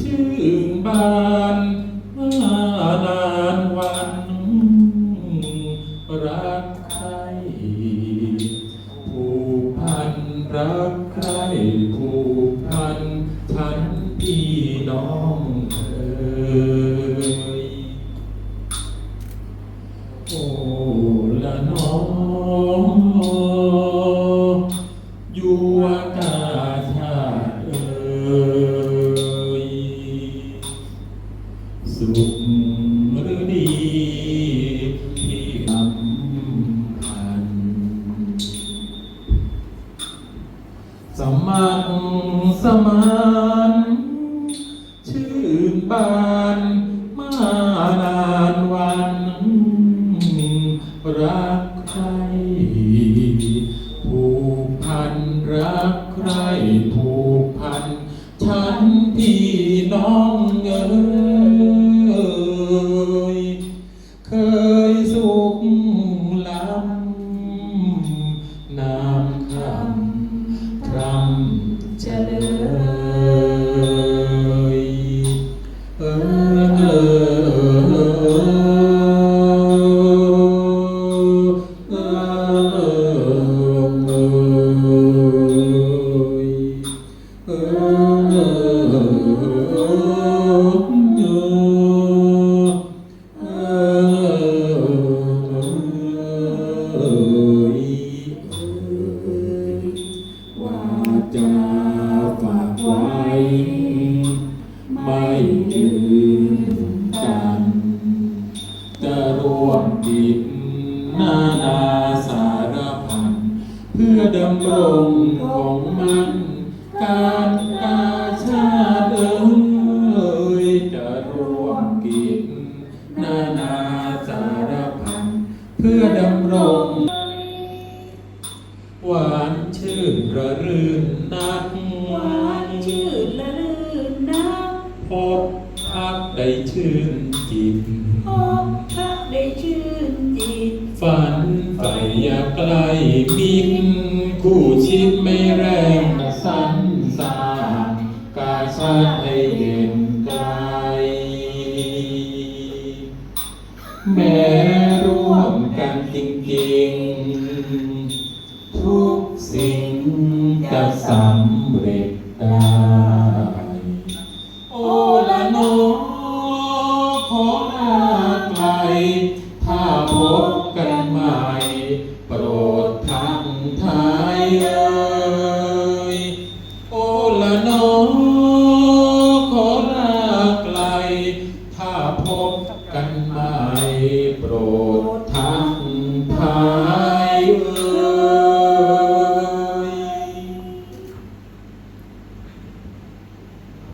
ชื่นบานมื่อนานวันรักใครผูกพันรักใครผูกพันฉันพี่น้องเธอ สุขหรือดีที่ลำพันสมัครสมานชื่นบานมานานวันรักใครผูกพันรักใครผูกพันฉันพี่น้องเอ๋ยำ วมกิจนานาสารพันเพื่อดำรงของมันการกาชาติเอ่ยจะร่วมกิจนานาสารพันเพื่อดำรงหวานชื่นระรื่นนักหวานชื่นละลื่นนักพบพักได้ชื่น ฝันใฝ่อยากใกล้มิตรคู่ชิดไม่แรงสันสานกาชาติให้เด่นไกลแม้ร่วมกันจริงๆ ทุกสิ่งจะสำเร็จได้โอละโนขอลาไกลถ้า ถ้าพบกันใหม่โปรด